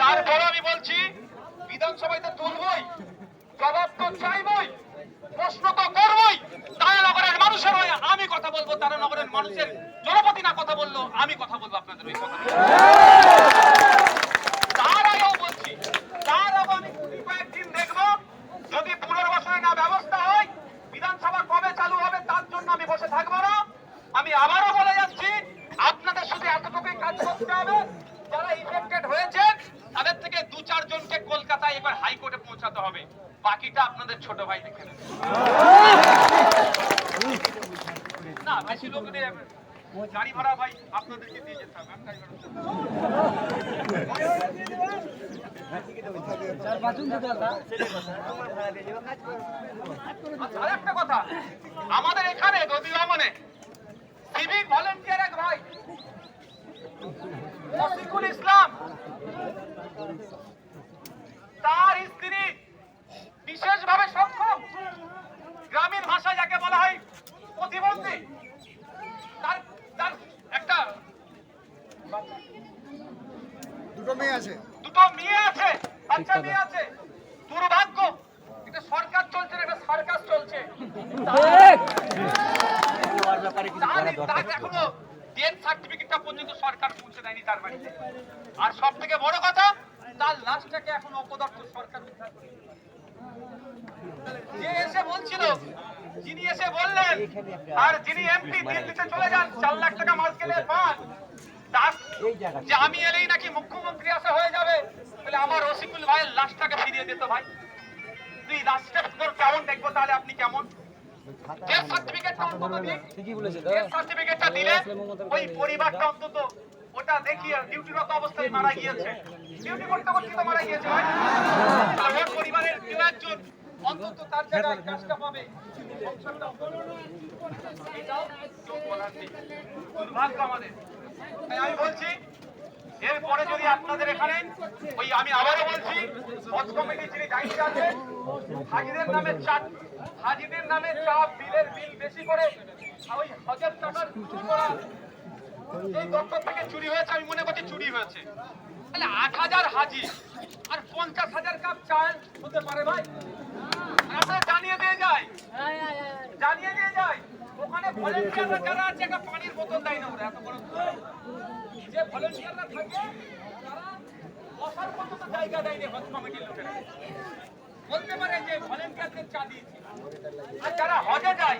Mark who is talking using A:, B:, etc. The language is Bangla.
A: তারপর আমি বলছি বিধানসভায় তো তুলবই, জবাব তো চাইবই, প্রশ্ন তো করবই, তারানগরের মানুষের হয়ে আমি কথা বলব, তারানগরের মানুষের জনপতি না কথা বলল, আমি কথা বলব আপনাদের ওই কথা। তার তার আমি কয়েকদিন দেখব, যদি পুনর্বাসনে না ব্যবস্থা হয়, বিধানসভা কবে চালু হবে তার জন্য আমি বসে থাকব না। আমি আবারও বলে যাচ্ছি, আপনাদের শুধু এতটুকুই কাজ করতে হবে, যারা ইফেক্টেড থেকে দু চারজনকে কলকাতায় এবার হাইকোর্টে পৌঁছাতে হবে। বাকিটা আপনাদের ছোট ভাই দেখে না, বেশি লোক নেই গাড়ি ভাড়া ভাই আপনাদেরকে যেতে হবে। আরেকটা কথা, আমাদের এখানে গদিরামনে সিভিক ভলেন্টিয়ার এক ভাই রফিকুল ইসলাম। তার স্ত্রী বিশেষভাবে সক্ষম। গ্রামীণ ভাষায় যাকে বলা হয় প্রতিবন্ধী। তার তার একটা
B: দুটো মেয়ে আছে।
A: দুটো মেয়ে আছে বাচ্চা মেয়ে আছে। দুর্ভাগ্য এটা সরকার চলছে না, এটা সার্কাস চলছে। তার তার এখনও ডেথ সার্টিফিকেটটা পর্যন্ত সরকার পৌঁছে দেয়নি তার বাড়িতে। আর সব থেকে বড় কথা তার লাশটাকে এখন অপদর্থ সরকার উদ্ধার করে যে এসে বলছিল যিনি এসে বললেন আর যিনি এমপি দিল্লিতে চলে যান চার লাখ টাকা মাস গেলে পান যে আমি এলেই নাকি মুখ্যমন্ত্রী আসা হয়ে যাবে তাহলে আমার রসিকুল ভাইয়ের লাশটাকে ফিরিয়ে দিত ভাই। তুই লাশটা তোর কেমন দেখব তাহলে আপনি কেমন? সার্টিফিকেটটা অন্তত দিন সার্টিফিকেটটা দিলে ওই পরিবারটা অন্তত ওটা দেখিয়ে ডিউটিরত অবস্থায় মারা গিয়েছে। ডিউটি করতে করতে তো মারা গিয়েছে, ভাই। পরিবারের কেউ একজন অন্তত তার জায়গায় কাজটা পাবে। দুর্ভাগ্য আমাদের। আমি বলছি, এরপরে যদি আপনাদের এখানে, ওই আমি আবারও বলছি হজ কমিটি যিনি দায়িত্বে আছে হাজিদের নামে চাট হাজিদের নামে চা বিলের বিল বেশি করে ওই হজের টাকার করা চুরি হয়েছে, আমি আট হাজার হাজি আর পঞ্চাশ হাজার কাপ চাল হতে পারে ভাই? আপনারা দিয়ে যায় জানিয়ে দিয়ে যায় ওখানে ভলেন্টিয়াররা পানির বোতল দেয় না ওরা, এত বড় যে ভলেন্টিয়াররা থাকে, তারা বসার পর্যন্ত জায়গা দেয়নি হজ লোকেরা। বলতে পারে যে ভলেন্টিয়ারদের চা দিয়েছি। আর যারা হজে যায়